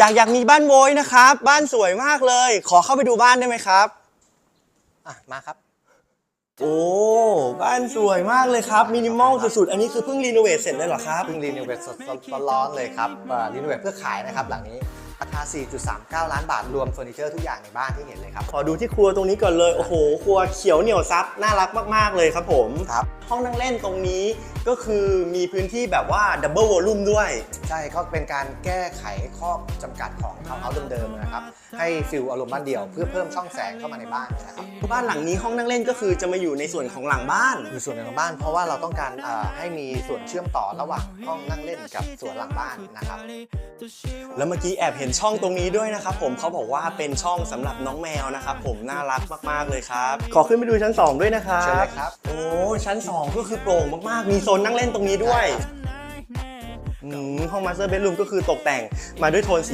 จากอยากมีบ้านโวยนะครับ บ้านสวยมากเลย ขอเข้าไปดูบ้านได้ไหมครับ อะ มาครับ โอ้บ้านสวยมากเลยครับมินิมอลสุดๆ อันนี้คือเพิ่งรีโนเวทเสร็จเลยเหรอครับ เพิ่งรีโนเวทสดๆร้อนๆเลยครับอ่ารีโนเวทเพื่อขายนะครับหลังนี้ราคา 4.39 ล้านบาทรวมเฟอร์นิเจอร์ทุกอย่างในบ้านที่เห็นเลยครับ ขอดูที่ครัวตรงนี้ก่อนเลย โอ้โห ครัวเขียวเหนียวซับ น่ารักมากๆเลยครับผม ครับห้องนั่งเล่นตรงนี้ก็คือมีพื้นที่แบบว่าดับเบิลวอลลุ่มด้วย ใช่ก็เป็นการแก้ไขข้อจำกัดของทาวน์เฮาส์เดิมๆนะครับ ให้ฟิลอารมณ์บ้านเดี่ยวเพื่อเพิ่มช่องแสงเข้ามาในบ้านนะครับ บ้านหลังนี้ห้องนั่งเล่นก็คือจะมาอยู่ในส่วนของหลังบ้าน อยู่ส่วนหนึ่งของบ้านเพราะว่าเราต้องการอ่าให้มีส่วนเชื่อมต่อระหว่างห้องนั่งเล่นกับส่วนหลังบ้านนะครับ แล้วเมื่อกี้แอบเห็นช่องตรงนี้ด้วยนะครับผมเขาบอกว่าเป็นช่องสำหรับน้องแมวนะครับผมน่ารักมากๆเลยครับ ขอขึ้นไปดูชั้น 2 ด้วยนะครับเชิญเลยครับ โอ้ชั้น 2ก็คือโปร่งมากๆ มีโซนนั่งเล่นตรงนี้ด้วยห้องมาสเตอร์เบดรูมก็คือตกแต่งมาด้วยโทนสี